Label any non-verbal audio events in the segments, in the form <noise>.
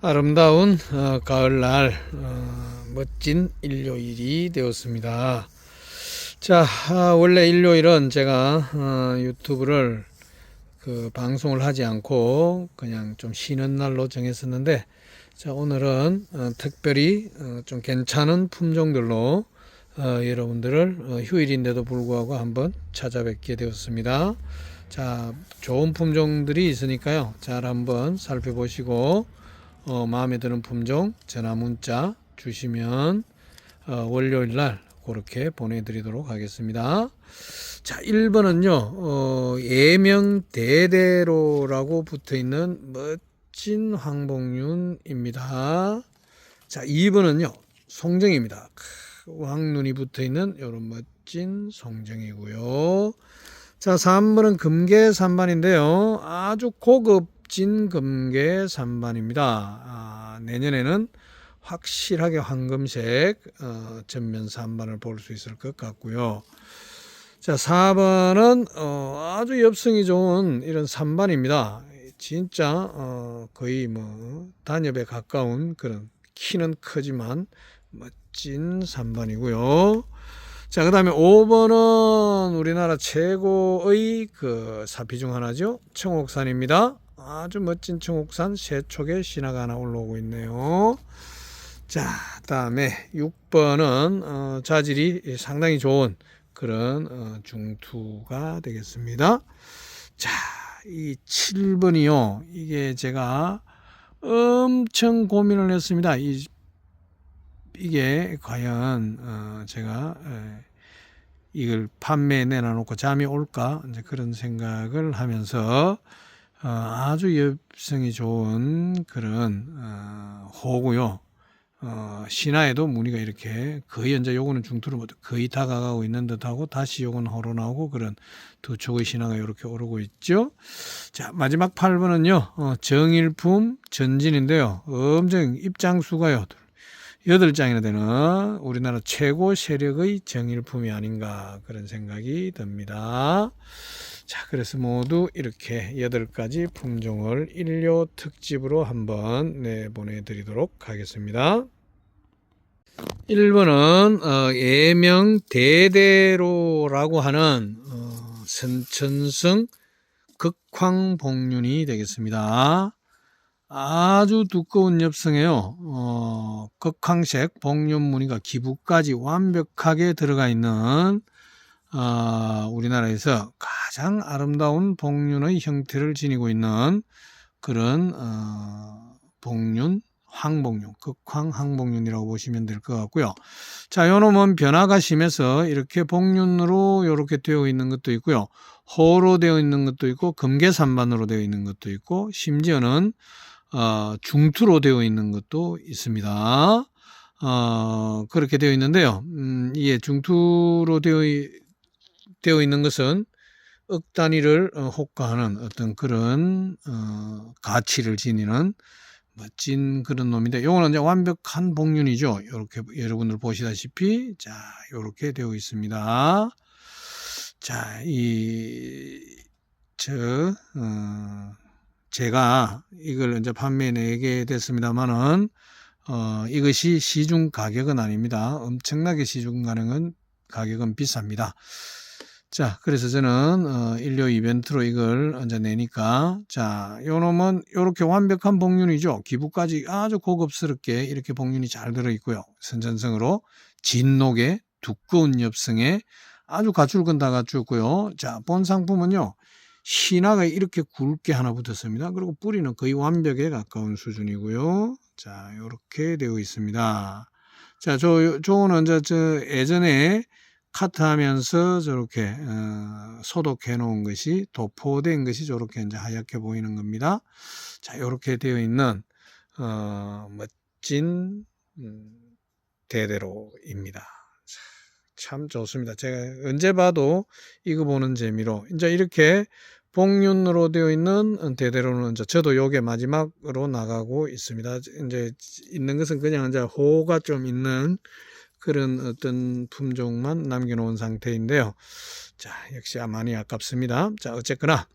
아름다운 어, 가을날 어, 멋진 일요일이 되었습니다. 자, 아, 원래 일요일은 제가 어, 유튜브를 그 방송을 하지 않고 그냥 좀 쉬는 날로 정했었는데, 자 오늘은 어, 특별히 어, 좀 괜찮은 품종들로 어, 여러분들을 어, 휴일인데도 불구하고 한번 찾아뵙게 되었습니다. 자, 좋은 품종들이 있으니까요. 잘 한번 살펴보시고 어, 마음에 드는 품종 전화 문자 주시면 어, 월요일 날 그렇게 보내드리도록 하겠습니다. 자, 1번은요, 어, 예명 대대로라고 붙어 있는 멋진 황봉윤입니다. 자, 2번은요, 송정입니다. 크, 왕눈이 붙어 있는 이런 멋진 송정이고요. 자, 3번은 금계 3반인데요. 아주 고급진 금계 3반입니다. 아, 내년에는 확실하게 황금색 어, 전면 3반을 볼 수 있을 것 같고요. 자, 4번은 어, 아주 엽성이 좋은 이런 3반입니다. 진짜 어, 거의 뭐 단엽에 가까운 그런 키는 크지만 멋진 3반이고요. 자, 그 다음에 5번은 우리나라 최고의 그 사피 중 하나죠. 청옥산입니다. 아주 멋진 청옥산 세 촉의 신화가 하나 올라오고 있네요. 자, 다음에 6번은 어, 자질이 상당히 좋은 그런 어, 중투가 되겠습니다. 자, 이 7번이요. 이게 제가 엄청 고민을 했습니다. 이 이게 과연 어, 제가 에, 이걸 판매에 내놔놓고 잠이 올까 이제 그런 생각을 하면서 어, 아주 엽성이 좋은 그런 어, 호고요. 어, 신화에도 무늬가 이렇게 거의 현재 요거는 중투로 거의 다가가고 있는 듯하고 다시 요건 호로 나오고 그런 두 촉의 신화가 이렇게 오르고 있죠. 자 마지막 8번은요 어, 정일품 전진인데요. 엄청 입장수가요. 여덟 장이나 되는 우리나라 최고 세력의 정일품이 아닌가 그런 생각이 듭니다. 자, 그래서 모두 이렇게 여덟 가지 품종을 일요 특집으로 한번 내 보내드리도록 하겠습니다. 1번은 어, 예명 대대로라고 하는 어, 선천성 극황복륜이 되겠습니다. 아주 두꺼운 엽성에요. 어, 극황색 복륜 무늬가 기부까지 완벽하게 들어가 있는 어, 우리나라에서 가장 아름다운 복륜의 형태를 지니고 있는 그런 어, 복륜 황복륜, 극황 황복륜이라고 보시면 될 것 같고요. 자, 요 놈은 변화가 심해서 이렇게 복륜으로 이렇게 되어 있는 것도 있고요. 호로 되어 있는 것도 있고 금계산반으로 되어 있는 것도 있고 심지어는 어, 중투로 되어 있는 것도 있습니다. 어, 그렇게 되어 있는데요. 음, 이게 중투로 되어, 이- 되어 있는 것은 억 단위를 어, 호가하는 어떤 그런 어, 가치를 지니는 멋진 그런 놈인데 요거는 이제 완벽한 복륜이죠. 이렇게 여러분들 보시다시피 자 이렇게 되어 있습니다. 자, 이 저 어, 제가 이걸 이제 판매에 내게 됐습니다만은 어, 이것이 시중 가격은 아닙니다. 엄청나게 시중 가격은 가격은 비쌉니다. 자, 그래서 저는 어, 일요 이벤트로 이걸 얹어 내니까 자, 요 놈은 요렇게 완벽한 복륜이죠. 기부까지 아주 고급스럽게 이렇게 복륜이 잘 들어 있고요. 선전성으로 진녹에 두꺼운 엽성에 아주 건다 갖췄고요. 자, 본 상품은요. 신화가 이렇게 굵게 하나 붙었습니다. 그리고 뿌리는 거의 완벽에 가까운 수준이고요. 자, 이렇게 되어 있습니다. 자, 저, 저거는 저, 저 예전에 카트 하면서 저렇게 어, 소독해 놓은 것이 도포된 것이 저렇게 이제 하얗게 보이는 겁니다. 자, 이렇게 되어 있는 어, 멋진 음, 대대로입니다. 자, 참 좋습니다. 제가 언제 봐도 이거 보는 재미로 이제 이렇게 복륜으로 되어 있는 대대로는 이제 저도 요게 마지막으로 나가고 있습니다. 이제 있는 것은 그냥 이제 호가 좀 있는 그런 어떤 품종만 남겨놓은 상태인데요. 자, 역시 많이 아깝습니다. 자, 어쨌거나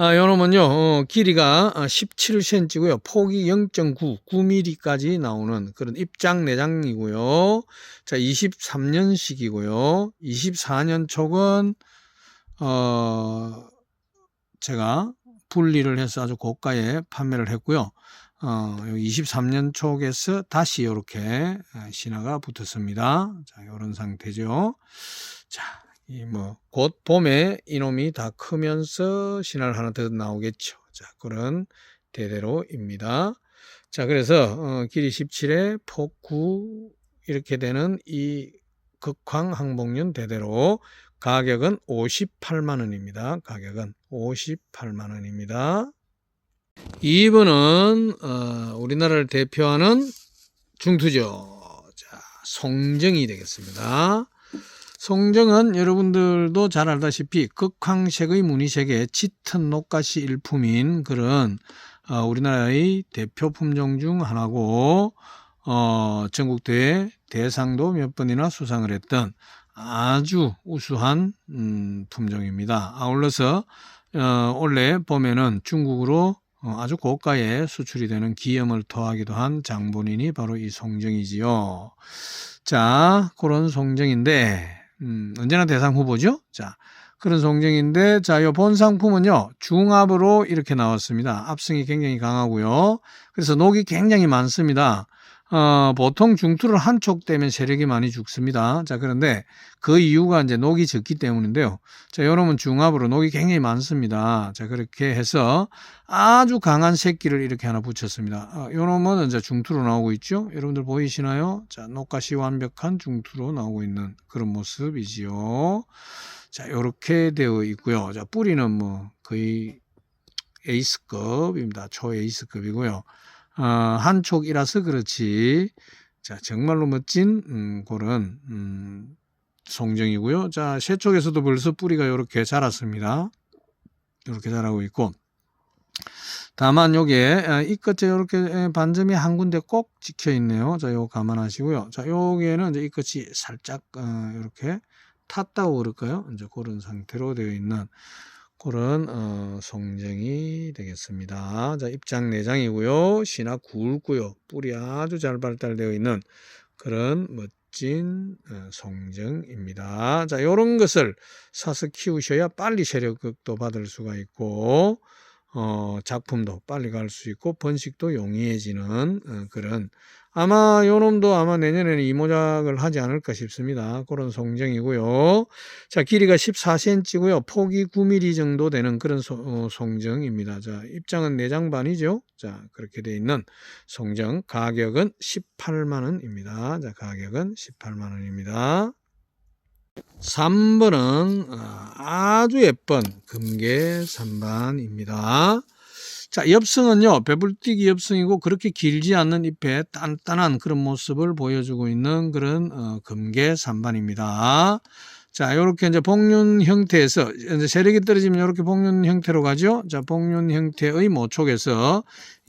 아, 요놈은요, 어, 길이가 17cm고요. 폭이 0.9, 9mm까지 나오는 그런 입장 내장이고요. 자, 23년식이고요. 24년 촉은, 어, 제가 분리를 해서 아주 고가에 판매를 했고요. 어, 23년 촉에서 다시 이렇게 신화가 붙었습니다. 자, 이런 상태죠. 자, 이 뭐 곧 봄에 이놈이 다 크면서 신화를 하나 더 나오겠죠. 자, 그런 대대로입니다. 자, 그래서 어, 길이 17에 폭9 이렇게 되는 이 극황 항복륜 대대로 가격은 58만 원입니다. 가격은 58만 원입니다. 2번은 어, 우리나라를 대표하는 중투죠. 자, 송정이 되겠습니다. 송정은 여러분들도 잘 알다시피 극황색의 무늬색의 짙은 녹가시 일품인 그런 어, 우리나라의 대표 품종 중 하나고 어, 전국대회 대상도 몇 번이나 수상을 했던 아주 우수한 음, 품종입니다. 아울러서 어, 원래 봄에는 중국으로 어, 아주 고가에 수출이 되는 기염을 토하기도 한 장본인이 바로 이 송정이지요. 자, 그런 송정인데 음, 언제나 대상 후보죠. 자, 그런 송정인데 자, 요 본 상품은요. 중압으로 이렇게 나왔습니다. 압승이 굉장히 강하고요. 그래서 녹이 굉장히 많습니다. 어, 보통 중투를 한쪽 떼면 세력이 많이 죽습니다. 자, 그런데 그 이유가 이제 녹이 적기 때문인데요. 자, 요놈은 중압으로 녹이 굉장히 많습니다. 자, 그렇게 해서 아주 강한 새끼를 이렇게 하나 붙였습니다. 어, 요놈은 이제 중투로 나오고 있죠. 여러분들 보이시나요? 자, 녹가시 완벽한 중투로 나오고 있는 그런 모습이지요. 자, 요렇게 되어 있고요. 자, 뿌리는 뭐 거의 에이스급입니다. 초 에이스급이고요. 어, 한촉이라서 그렇지. 자, 정말로 멋진 음, 그런 음, 송정이고요. 자, 새쪽에서도 벌써 뿌리가 이렇게 자랐습니다. 이렇게 자라고 있고. 다만 요게 어, 이 끝에 이렇게 반점이 한 군데 꼭 찍혀 있네요. 자, 요 감안하시고요. 자, 요게는 이제 이 끝이 살짝 어, 이렇게 탔다고 그럴까요? 이제 그런 상태로 되어 있는 그런 어, 송정이 되겠습니다. 자, 입장 내장이고요. 신화 굵고요. 뿌리 아주 잘 발달되어 있는 그런 멋진 어, 송정입니다. 자, 요런 것을 사서 키우셔야 빨리 세력도 받을 수가 있고 어, 작품도 빨리 갈 수 있고 번식도 용이해지는 어, 그런 아마 요놈도 아마 내년에는 이모작을 하지 않을까 싶습니다. 그런 송정이고요. 자, 길이가 14cm고요. 폭이 9mm 정도 되는 그런 소, 어, 송정입니다. 자, 입장은 내장반이죠. 자, 그렇게 돼 있는 송정 가격은 18만 원입니다. 자, 가격은 18만 원입니다. 3번은 어, 아주 예쁜 금계 3반입니다. 자, 엽성은요, 배불뛰기 엽성이고 그렇게 길지 않는 잎에 단단한 그런 모습을 보여주고 있는 그런 어, 금계 3반입니다. 자, 요렇게 이제 복륜 형태에서 이제 세력이 떨어지면 이렇게 복륜 형태로 가죠. 자, 복륜 형태의 모촉에서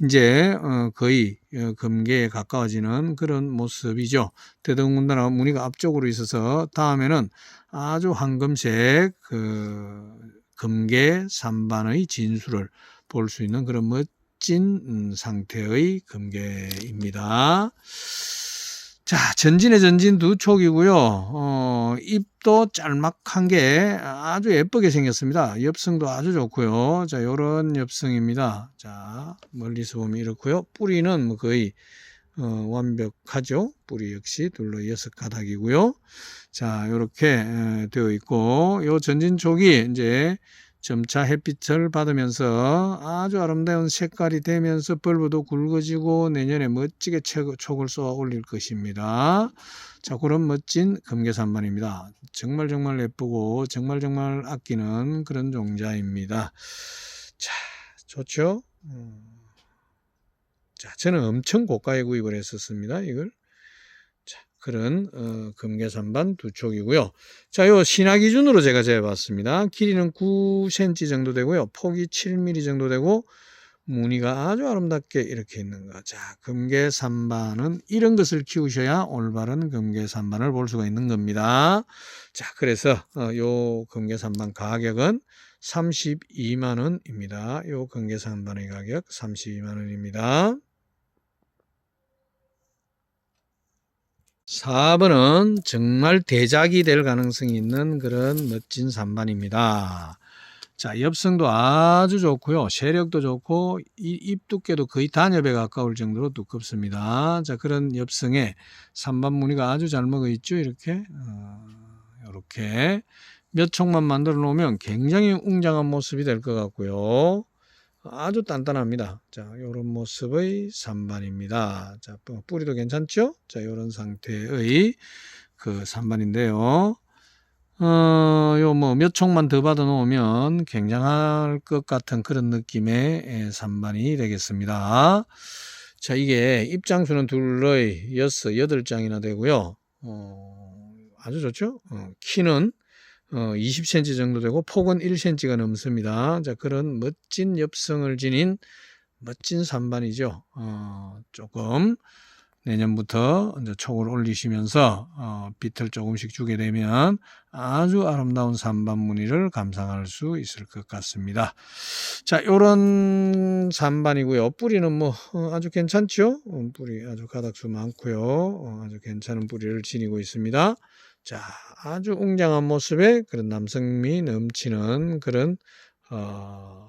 이제 어, 거의 어, 금계에 가까워지는 그런 모습이죠. 대동군다나 무늬가 앞쪽으로 있어서 다음에는 아주 황금색 그 금계 3반의 진수를 볼 수 있는 그런 멋진 음, 상태의 금계입니다. 자, 전진의 전진 두 촉이고요. 어, 잎도 짤막한 게 아주 예쁘게 생겼습니다. 엽성도 아주 좋고요. 자, 요런 엽성입니다. 자, 멀리서 보면 이렇고요. 뿌리는 뭐 거의 어, 완벽하죠. 뿌리 역시 둘러 여섯 가닥이고요. 자, 요렇게 되어 있고 요 전진 촉이 이제 점차 햇빛을 받으면서 아주 아름다운 색깔이 되면서 벌브도 굵어지고 내년에 멋지게 촉을 쏘아 올릴 것입니다. 자, 그런 멋진 금계산반입니다. 정말 정말 예쁘고 정말 정말 아끼는 그런 종자입니다. 자, 좋죠? 음. 자, 저는 엄청 고가에 구입을 했었습니다. 이걸. 그런 어, 금계산반 두 촉이고요. 자, 요 신화 기준으로 제가 재봤습니다. 길이는 9cm 정도 되고요. 폭이 7mm 정도 되고 무늬가 아주 아름답게 이렇게 있는 거. 자, 금계 산반은 이런 것을 키우셔야 올바른 금계 산반을 볼 수가 있는 겁니다. 자, 그래서 어, 요 금계 산반 가격은 32만 원입니다. 요 금계 산반의 가격 32만 원입니다. 4번은 정말 대작이 될 가능성이 있는 그런 멋진 산반입니다. 자, 엽성도 아주 좋고요. 세력도 좋고 이잎 두께도 거의 단엽에 가까울 정도로 두껍습니다. 자, 그런 엽성에 산반 무늬가 아주 잘 먹어 있죠. 이렇게 어, 이렇게 몇 촉만 만들어 놓으면 굉장히 웅장한 모습이 될 것 같고요. 아주 단단합니다. 자, 요런 모습의 산반입니다. 자, 뿌- 뿌리도 괜찮죠? 자, 요런 상태의 그 산반인데요. 어, 요 뭐몇 촉만 더 받아 놓으면 굉장할 것 같은 그런 느낌의 예, 산반이 되겠습니다. 자, 이게 입장수는 둘의 여섯, 여덟 장이나 되고요. 어, 아주 좋죠? 어, 키는 어, 20cm 정도 되고 폭은 1cm가 넘습니다. 자, 그런 멋진 엽성을 지닌 멋진 산반이죠. 어, 조금 내년부터 이제 촉을 올리시면서 어, 빛을 조금씩 주게 되면 아주 아름다운 산반 무늬를 감상할 수 있을 것 같습니다. 자, 요런 산반이고요. 뿌리는 뭐 어, 아주 괜찮죠? 어, 뿌리 아주 가닥수 많고요. 어, 아주 괜찮은 뿌리를 지니고 있습니다. 자, 아주 웅장한 모습의 그런 남성미 넘치는 그런 어,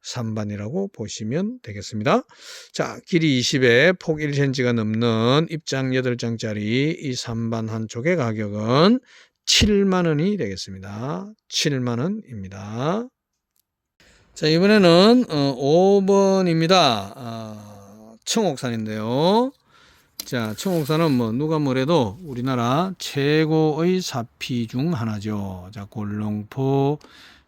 산반이라고 보시면 되겠습니다. 자, 길이 20에 폭 1cm가 넘는 입장 8장짜리 이 산반 한쪽의 가격은 7만 원이 되겠습니다. 7만 원입니다. 자, 이번에는 어, 5번입니다. 아, 청옥산인데요. 자, 청옥산은 뭐 누가 뭐래도 우리나라 최고의 사피 중 하나죠. 자, 골롱포,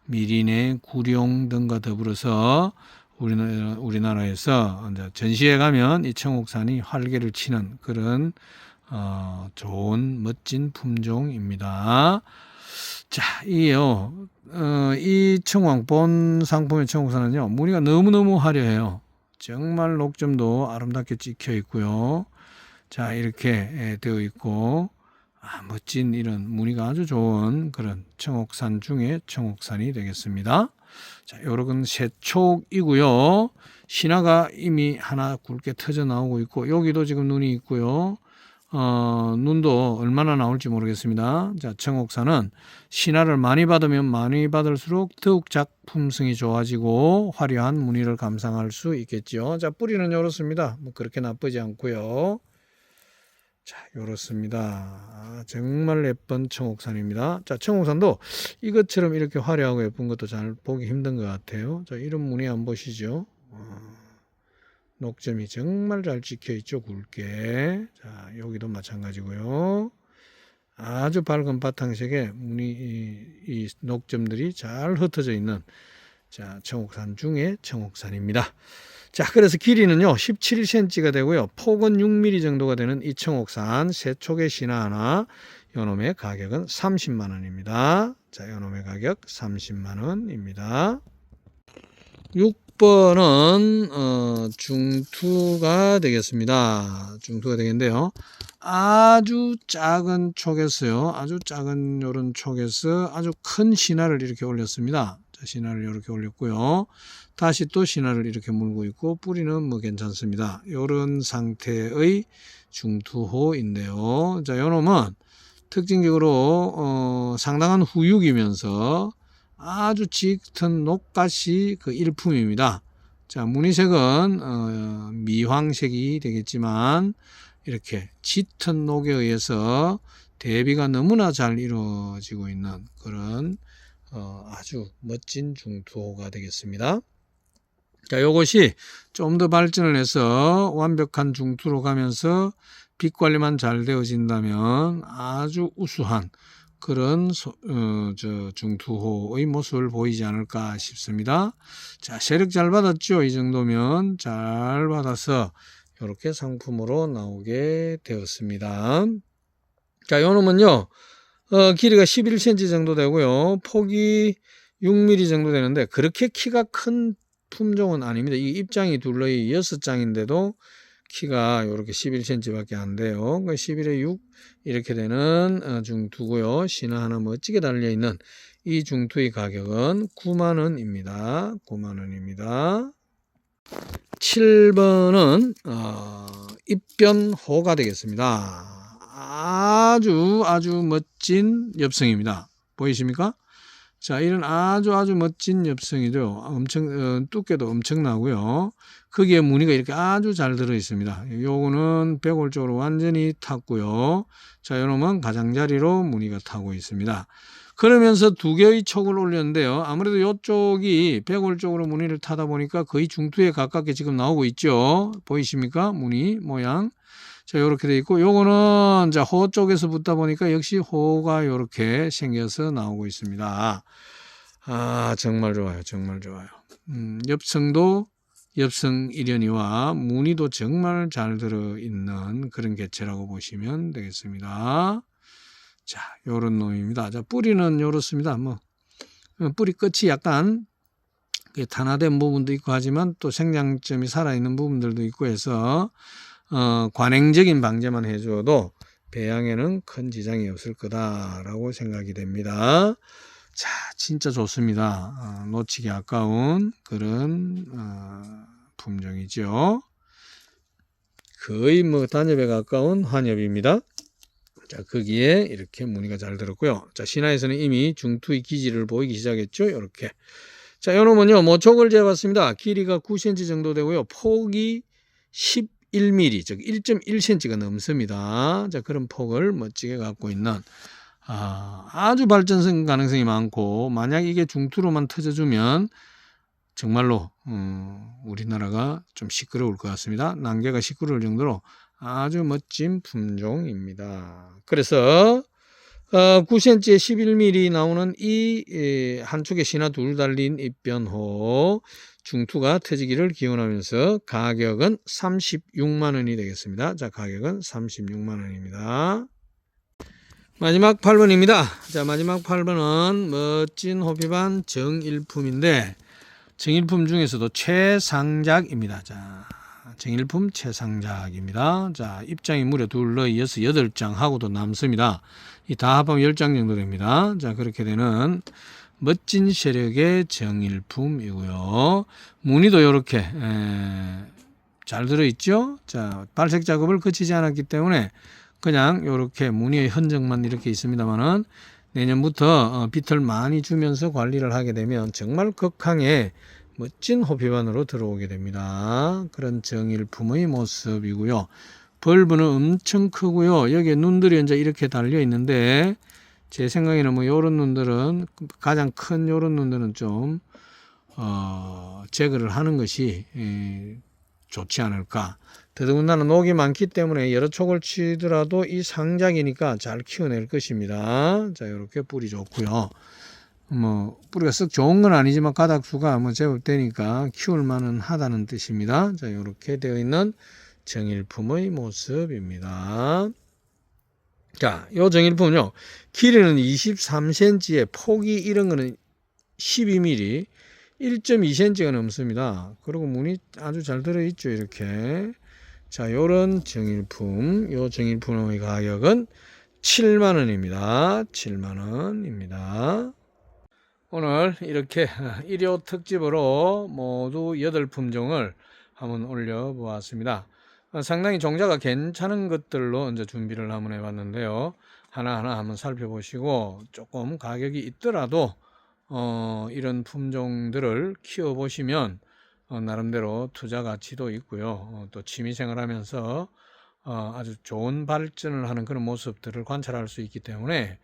미리네, 구룡 등과 더불어서 우리나라, 우리나라에서 전시회 가면 이 청옥산이 활개를 치는 그런 어, 좋은 멋진 품종입니다. 자, 이요, 어, 이 청왕 본 상품의 청옥산은요 무늬가 너무너무 화려해요. 정말 녹점도 아름답게 찍혀 있고요. 자, 이렇게 예, 되어 있고, 아, 멋진 이런 무늬가 아주 좋은 그런 청옥산 중에 청옥산이 되겠습니다. 자, 요런 새촉이고요. 신화가 이미 하나 굵게 터져 나오고 있고, 여기도 지금 눈이 있고요. 어, 눈도 얼마나 나올지 모르겠습니다. 자, 청옥산은 신화를 많이 받으면 많이 받을수록 더욱 작품성이 좋아지고 화려한 무늬를 감상할 수 있겠죠. 자, 뿌리는 이렇습니다. 뭐 그렇게 나쁘지 않고요. 자, 이렇습니다. 아, 정말 예쁜 청옥산입니다. 자, 청옥산도 이것처럼 이렇게 화려하고 예쁜 것도 잘 보기 힘든 것 같아요. 자, 이런 무늬 안 보시죠? 어, 녹점이 정말 잘 찍혀 있죠, 굵게. 자, 여기도 마찬가지고요. 아주 밝은 바탕색에 무늬, 이, 이 녹점들이 잘 흩어져 있는 자, 청옥산 중에 청옥산입니다. 자, 그래서 길이는요, 17cm가 되고요. 폭은 6mm 정도가 되는 이 청옥산 세 촉의 신화 하나, 요놈의 가격은 30만 원입니다. 자, 요놈의 가격 30만 원입니다. 6번은 어, 중투가 되겠습니다. 중투가 되겠는데요. 아주 작은 촉에서요. 아주 작은 요런 촉에서 아주 큰 신화를 이렇게 올렸습니다. 자, 신화를 이렇게 올렸고요. 다시 또 신화를 이렇게 물고 있고 뿌리는 뭐 괜찮습니다. 요런 상태의 중투호인데요. 자, 요놈은 특징적으로 어, 상당한 후육이면서 아주 짙은 녹갓이 그 일품입니다. 자, 무늬색은 어, 미황색이 되겠지만 이렇게 짙은 녹에 의해서 대비가 너무나 잘 이루어지고 있는 그런 어, 아주 멋진 중투호가 되겠습니다. 자, 요것이 좀 더 발전을 해서 완벽한 중투로 가면서 빛 관리만 잘 되어진다면 아주 우수한 그런 소, 어, 저 중투호의 모습을 보이지 않을까 싶습니다. 자, 세력 잘 받았죠? 이 정도면 잘 받아서 이렇게 상품으로 나오게 되었습니다. 자, 요 놈은요, 어, 길이가 11cm 정도 되고요. 폭이 6mm 정도 되는데, 그렇게 키가 큰 품종은 아닙니다. 이 입장이 둘러이 여섯 장인데도 키가 이렇게 11cm밖에 안 돼요. 그 11에 6 이렇게 되는 어, 중투고요. 신화 하나 멋지게 달려 있는 이 중투의 가격은 9만 원입니다. 9만 원입니다. 7번은 어, 입변호가 되겠습니다. 아주 아주 멋진 엽성입니다. 보이십니까? 자, 이런 아주 아주 멋진 엽성이죠. 엄청 어, 두께도 엄청나고요. 거기에 무늬가 이렇게 아주 잘 들어 있습니다. 요거는 백골 쪽으로 완전히 탔고요. 자, 요놈은 가장자리로 무늬가 타고 있습니다. 그러면서 두 개의 촉을 올렸는데요. 아무래도 요쪽이 백골 쪽으로 무늬를 타다 보니까 거의 중투에 가깝게 지금 나오고 있죠. 보이십니까? 무늬 모양. 자, 요렇게 돼 있고 요거는 자, 호 쪽에서 붙다 보니까 역시 호가 요렇게 생겨서 나오고 있습니다. 아, 정말 좋아요. 정말 좋아요. 음, 엽성도 엽성 일연이와 무늬도 정말 잘 들어 있는 그런 개체라고 보시면 되겠습니다. 자, 요런 놈입니다. 자, 뿌리는 요렇습니다. 뭐, 어, 뿌리 끝이 약간 그 탄화된 부분도 있고 하지만 또 생장점이 살아있는 부분들도 있고 해서 어, 관행적인 방제만 해줘도 배양에는 큰 지장이 없을 거다라고 생각이 됩니다. 자, 진짜 좋습니다. 어, 놓치기 아까운 그런 어, 품종이죠. 거의 뭐 단엽에 가까운 환엽입니다. 자, 거기에 이렇게 무늬가 잘 들었고요. 자, 신화에서는 이미 중투의 기지를 보이기 시작했죠. 이렇게. 자, 요놈은요, 모촉을 재봤습니다. 길이가 9cm 정도 되고요. 폭이 11mm, 즉 1.1cm가 넘습니다. 자, 그런 폭을 멋지게 갖고 있는 아, 아주 발전성 가능성이 많고 만약 이게 중투로만 터져주면 정말로 어, 우리나라가 좀 시끄러울 것 같습니다. 난개가 시끄러울 정도로 아주 멋진 품종입니다. 그래서 어, 9cm에 11mm 나오는 이 에, 한쪽에 신화 둘 달린 입변호 중투가 터지기를 기원하면서 가격은 36만 원이 되겠습니다. 자, 가격은 36만 원입니다. 마지막 8번입니다. 자, 마지막 8번은 멋진 호피반 정일품인데 정일품 중에서도 최상작입니다. 자, 정일품 최상작입니다. 자, 입장이 무려 둘러 이어서 8장 하고도 남습니다. 이 다 합하면 10장 정도 됩니다. 자, 그렇게 되는 멋진 세력의 정일품이고요. 무늬도 이렇게 잘 들어있죠. 자, 발색 작업을 거치지 않았기 때문에 그냥 이렇게 무늬의 흔적만 이렇게 있습니다만은 내년부터 어, 빛을 많이 주면서 관리를 하게 되면 정말 극강의 멋진 호피반으로 들어오게 됩니다. 그런 정일품의 모습이고요. 벌브는 엄청 크고요. 여기에 눈들이 이제 이렇게 달려 있는데 제 생각에는 뭐 요런 눈들은 가장 큰 요런 눈들은 좀 어, 제거를 하는 것이 에, 좋지 않을까. 더더군다나 녹이 많기 때문에 여러 촉을 치더라도 이 상작이니까 잘 키워낼 것입니다. 자, 이렇게 뿌리 좋고요. 뭐 뿌리가 썩 좋은 건 아니지만 가닥수가 뭐 제법 되니까 키울 만은 하다는 뜻입니다. 자, 이렇게 되어 있는 정일품의 모습입니다. 자, 요 정일품은요. 길이는 23cm에 폭이 이런 거는 12mm, 1.2cm가 넘습니다. 그리고 문이 아주 잘 들어있죠. 이렇게. 자, 요런 정일품, 요 정일품의 가격은 7만원입니다. 7만원입니다. 오늘 이렇게 <laughs> 일요 특집으로 모두 8품종을 한번 올려보았습니다. 상당히 종자가 괜찮은 것들로 이제 준비를 한번 해봤는데요. 하나하나 한번 살펴보시고 조금 가격이 있더라도 어, 이런 품종들을 키워보시면 어, 나름대로 투자 가치도 있고요. 어, 또 취미생활 하면서 어, 아주 좋은 발전을 하는 그런 모습들을 관찰할 수 있기 때문에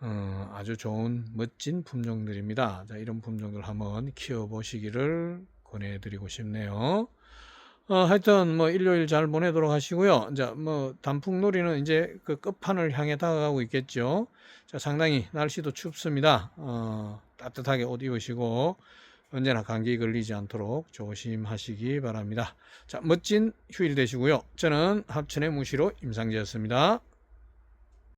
어, 아주 좋은 멋진 품종들입니다. 자, 이런 품종들 한번 키워보시기를 권해드리고 싶네요. 어, 하여튼 뭐 일요일 잘 보내도록 하시고요. 이제 뭐 단풍놀이는 이제 그 끝판을 향해 다가가고 있겠죠. 자, 상당히 날씨도 춥습니다. 어, 따뜻하게 옷 입으시고 언제나 감기 걸리지 않도록 조심하시기 바랍니다. 자, 멋진 휴일 되시고요. 저는 합천의 무시로 임상재였습니다.